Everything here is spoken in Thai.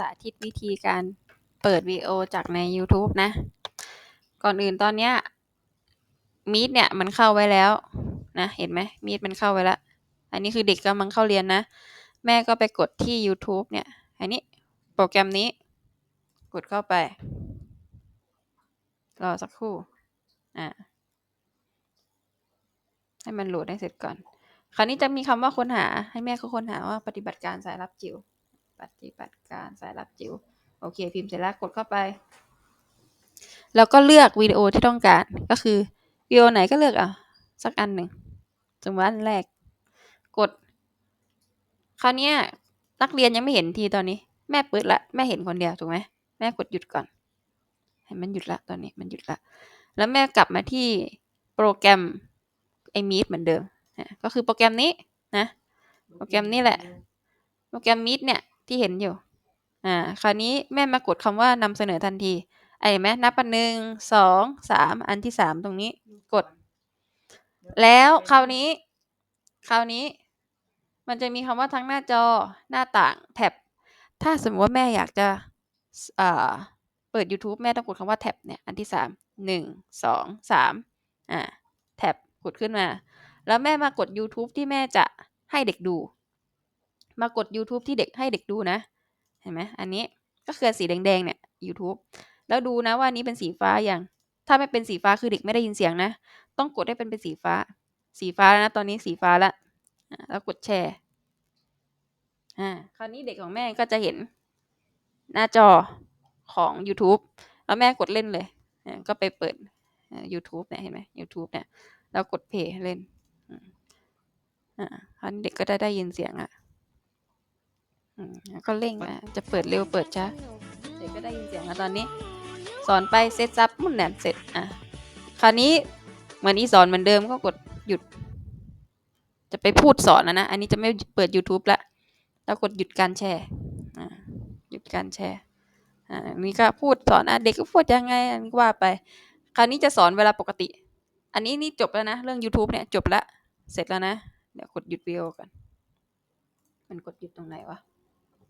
สาธิตวิธีการเปิดวิดีโอจากใน YouTube นะ ก่อนอื่นตอนเนี้ยมีดเนี่ยมันเข้าไว้แล้วนะ เห็นไหมมีดมันเข้าไว้แล้ว อันนี้คือเด็กกำลังเข้าเรียนนะ แม่ก็ไปกดที่ YouTube เนี่ย อันนี้โปรแกรมนี้ กดเข้าไป รอสักครู่ อ่า ให้มันโหลดให้เสร็จก่อน คราวนี้จะมีคำว่าค้นหา ให้แม่เขาค้นหาว่าปฏิบัติการสายรับจิ๋ว ปฏิบัติการสายรับจิ๋วโอเค พิมพ์เสร็จแล้วกดเข้าไป แล้วก็เลือกวิดีโอที่ต้องการก็คือวิดีโอไหนก็เลือกอะสักอันหนึ่งสมมติอันแรก กด คราวนี้นักเรียนยังไม่เห็นทีตอนนี้ แม่เปิดละแม่เห็นคนเดียวถูกไหมแม่กดหยุดก่อนให้มันหยุดละตอนนี้มันหยุดละ แล้วแม่กลับมาที่โปรแกรมไอมีดเหมือนเดิมก็คือโปรแกรมนี้นะ โปรแกรมนี้แหละ โปรแกรมมีดเนี่ย ที่เห็นอยู่ อ่า คราวนี้แม่มากดคำว่านำเสนอทันที ไอ้เห็นไหมนับอันหนึ่งสองสามอันที่สามตรงนี้กด แล้วคราวนี้ คราวนี้ มันจะมีคำว่าทั้งหน้าจอหน้าต่างแท็บ ถ้าสมมติว่าแม่อยากจะเอ่าเปิด YouTube แม่ต้องกดคำว่าแท็บเนี่ยอันที่สามหนึ่งสองสามอ่าแท็บกดขึ้นมา แล้วแม่มากด YouTube ที่แม่จะให้เด็กดู มากด YouTube ที่เด็กให้เด็กดูนะ เห็นไหมอันนี้ก็คือสีแดงๆเนี่ย YouTube แล้วดูนะว่านี้เป็นสีฟ้าอย่าง ถ้าไม่เป็นสีฟ้าคือเด็กไม่ได้ยินเสียงนะ ต้องกดให้เป็นเป็นสีฟ้า สีฟ้าแล้วนะตอนนี้สีฟ้าแล้วแล้วกดแชร์อ่าคราวนี้เด็กของแม่ก็จะเห็นหน้าจอของ YouTube แล้วแม่กดเล่นเลยก็ไปเปิด YouTube เนี่ยเห็นไหม YouTube เนี่ย แล้วกดเพย์เล่นอ่าคราวนี้เด็กก็ได้ได้ยินเสียงอะ แล้วก็เร่งมาจะเปิดเร็วเปิดช้าเด็กก็ได้ยินเสียงแล้วตอนนี้ สอนไปเซตซับมุ่นแหนมเสร็จอะคราวนี้เหมือนอีสอนเหมือนเดิมก็กดหยุด จะไปพูดสอนนะนะ อันนี้จะไม่เปิด YouTube ละแล้วกดหยุดการแชร์อ่าหยุดการแชร์อ่านี่ก็พูดสอนอะเด็กก็พูดยังไงอันนี้ก็ว่าไป คราวนี้จะสอนเวลาปกติ อันนี้นี่จบแล้วนะ เรื่อง YouTube เนี่ยจบละเสร็จแล้วนะ เดี๋ยวกดหยุดวิดีโอก่อนมันกดหยุดตรงไหนวะ